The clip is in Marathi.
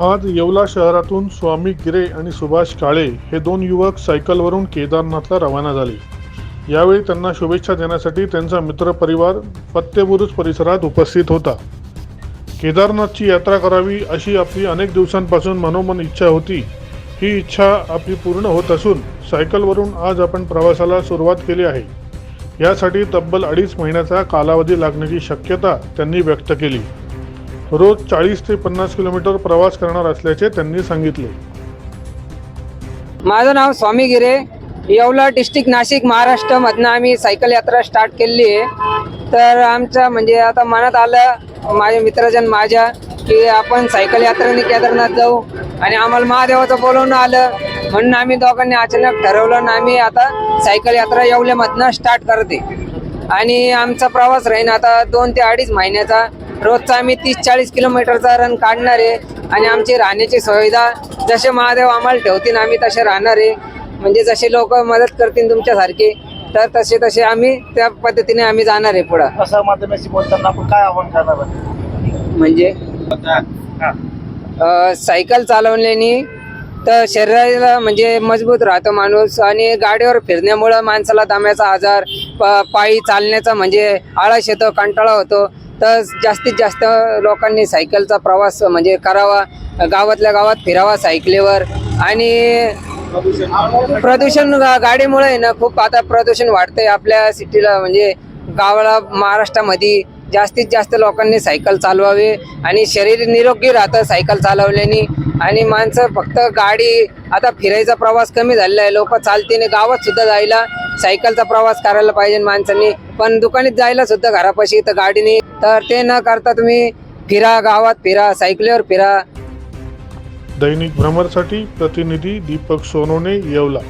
आज येवला शहरातून स्वामी गिरे आणि सुभाष काळे हे दोन युवक सायकलवरून केदारनाथला रवाना झाले. यावेळी त्यांना शुभेच्छा देण्यासाठी त्यांचा मित्रपरिवार फत्तेबुरुज परिसरात उपस्थित होता. केदारनाथची यात्रा करावी अशी आपली अनेक दिवसांपासून मनोमन इच्छा होती. ही इच्छा आपली पूर्ण होत असून सायकलवरून आज आपण प्रवासाला सुरुवात केली आहे. यासाठी तब्बल अडीच महिन्याचा कालावधी लागण्याची शक्यता त्यांनी व्यक्त केली. रोज चाळीस ते पन्नास किलोमीटर प्रवास करणार असल्याचे त्यांनी सांगितले. माझं नाव स्वामी गिरे. येवला डिस्ट्रिक्ट नाशिक महाराष्ट्रामधनं आम्ही सायकल यात्रा स्टार्ट केली आहे. तर आमच्या म्हणजे आता मनात आलं माझ्या मित्रजन माझ्या की आपण सायकल यात्रेने केदारनाथ जाऊ. आणि आम्हाला महादेवाचं बोलवणं आलं म्हणून आम्ही दोघांनी अचानक ठरवलं आणि आम्ही आता सायकल यात्रा येवल्यामधनं स्टार्ट करते. आणि आमचा प्रवास राहीन आता दोन ते अडीच महिन्याचा. रोजचा आम्ही तीस चाळीस किलोमीटरचा रन काढणार आहे. आणि आमची राहण्याची सुविधा जसे महादेव आम्हाला ठेवतील आम्ही तसे राहणार आहे. म्हणजे जसे लोक मदत करतील तुमच्यासारखे तर तसे तसे आम्ही त्या पद्धतीने आम्ही जाणार आहे पुढं. प्रसार माध्यमाशी बोलताना आपण काय आव्हान करणार आहे म्हणजे? अ, सायकल चालवल्याने तर शरीराला म्हणजे मजबूत राहतो माणूस आणि गाडीवर फिरण्यामुळं माणसाला दम्याचा आजार प- पायी चालण्याचा म्हणजे आळस येतो कंटाळा होतो. तर जास्तीत जास्त लोकांनी सायकलचा प्रवास म्हणजे करावा गावातल्या गावात फिरावा सायकलीवर. आणि प्रदूषण गा- गाडीमुळे आहे ना खूप आता प्रदूषण वाढतंय आपल्या सिटीला म्हणजे गावाला महाराष्ट्रामध्ये जास्तीत जास्त लोकांनी सायकल चालवावी आणि शरीर निरोगी राहतं सायकल चालवल्याने. आणि माणसं फक्त गाडी आता फिरायचा प्रवास कमी झालेला आहे लोक चालतीने गावात सुद्धा जायला सायकलचा प्रवास करायला पाहिजे माणसांनी. पण दुकानात जायला सुद्धा घरापाशी तर गाडीने तर ते न करता तुम्ही फिरा गावात फिरा सायकलीवर फिरा. दैनिक भ्रमरसाठी प्रतिनिधी दीपक सोनोने येवला.